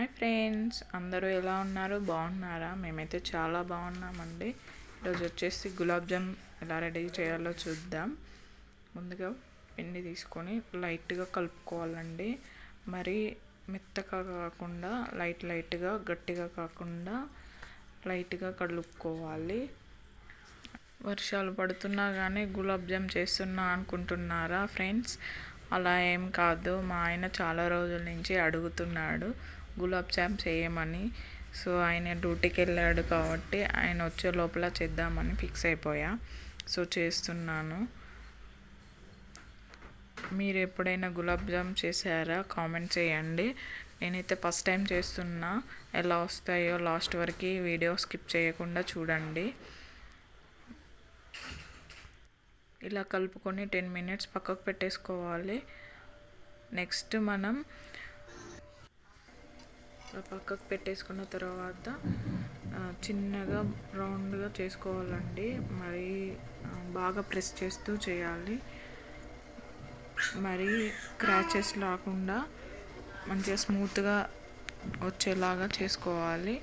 Hi friends అందరూ ఎలా ఉన్నారు? బాగున్నారా? మేమైతే చాలా బాగున్నామండి. ఈరోజు వచ్చేసి గులాబ్ జామ్ ఎలా రెడీ చేయాలో చూద్దాం. ముందుగా పిండి తీసుకొని లైట్గా కలుపుకోవాలండి. మరి మెత్తగా కాకుండా లైట్ లైట్గా గట్టిగా కాకుండా లైట్గా కలుపుకోవాలి. వర్షాలు పడుతున్నా కానీ గులాబ్ జామ్ చేస్తున్నా అనుకుంటున్నారా ఫ్రెండ్స్? అలా ఏం కాదు. మా ఆయన చాలా రోజుల నుంచి అడుగుతున్నాడు. గులాబ్ జామ్ చేయమని. సో ఆయన డ్యూటీకి వెళ్ళాడు కాబట్టి ఆయన వచ్చే లోపల చేద్దామని ఫిక్స్ అయిపోయా. సో చేస్తున్నాను. మీరు ఎప్పుడైనా గులాబ్ జామ్ చేశారా? కామెంట్ చేయండి. నేనైతే ఫస్ట్ టైం చేస్తున్నా. ఎలా వస్తాయో లాస్ట్ వరకు వీడియో స్కిప్ చేయకుండా చూడండి. ఇలా కలుపుకొని టెన్ మినిట్స్ పక్కకు పెట్టేసుకోవాలి. నెక్స్ట్ మనం పక్కకు పెట్టేసుకున్న తర్వాత చిన్నగా రౌండ్గా చేసుకోవాలండి. మరి బాగా ప్రెస్ చేస్తూ చేయాలి. మరి క్రాచెస్ రాకుండా మంచిగా స్మూత్గా వచ్చేలాగా చేసుకోవాలి.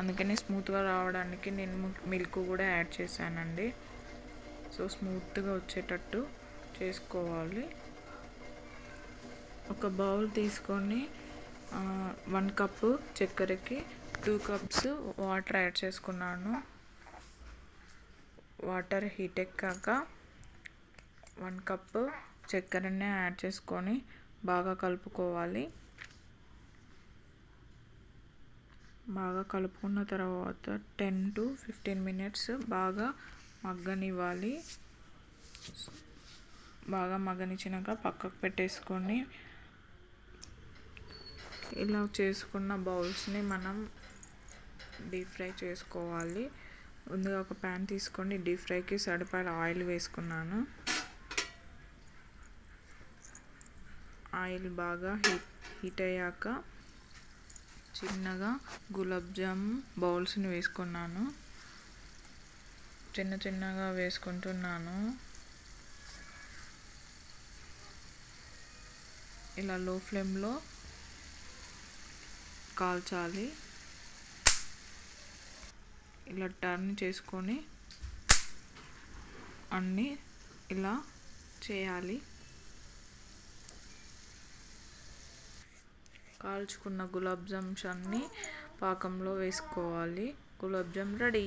అందుకని స్మూత్గా రావడానికి నేను మిల్క్ కూడా యాడ్ చేశానండి. సో స్మూత్గా వచ్చేటట్టు చేసుకోవాలి. ఒక బౌల్ తీసుకొని వన్ కప్పు చక్కెరకి టూ కప్స్ వాటర్ యాడ్ చేసుకున్నాను. వాటర్ హీట్ ఎక్కాక వన్ కప్పు చక్కెరని యాడ్ చేసుకొని బాగా కలుపుకోవాలి. బాగా కలుపుకున్న తర్వాత టెన్ టు ఫిఫ్టీన్ మినిట్స్ బాగా మగ్గనివ్వాలి. బాగా మగ్గనిచ్చినాక పక్కకు పెట్టేసుకొని ఇలా చేసుకున్న బౌల్స్ని మనం డీప్ ఫ్రై చేసుకోవాలి. ముందుగా ఒక ప్యాన్ తీసుకొని డీప్ ఫ్రైకి సరిపడా ఆయిల్ వేసుకున్నాను. ఆయిల్ బాగా హీట్ హీట్ అయ్యాక చిన్నగా గులాబ్ జామ్ బౌల్స్ని వేసుకున్నాను. చిన్న చిన్నగా వేసుకుంటున్నాను. ఇలా లో ఫ్లేమ్లో కాల్చాలి. ఇలా టర్న్ చేసుకొని అన్నీ ఇలా చేయాలి. కాల్చుకున్న గులాబ్ జామ్స్ అన్నీ పాకంలో వేసుకోవాలి. గులాబ్ జామ్ రెడీ.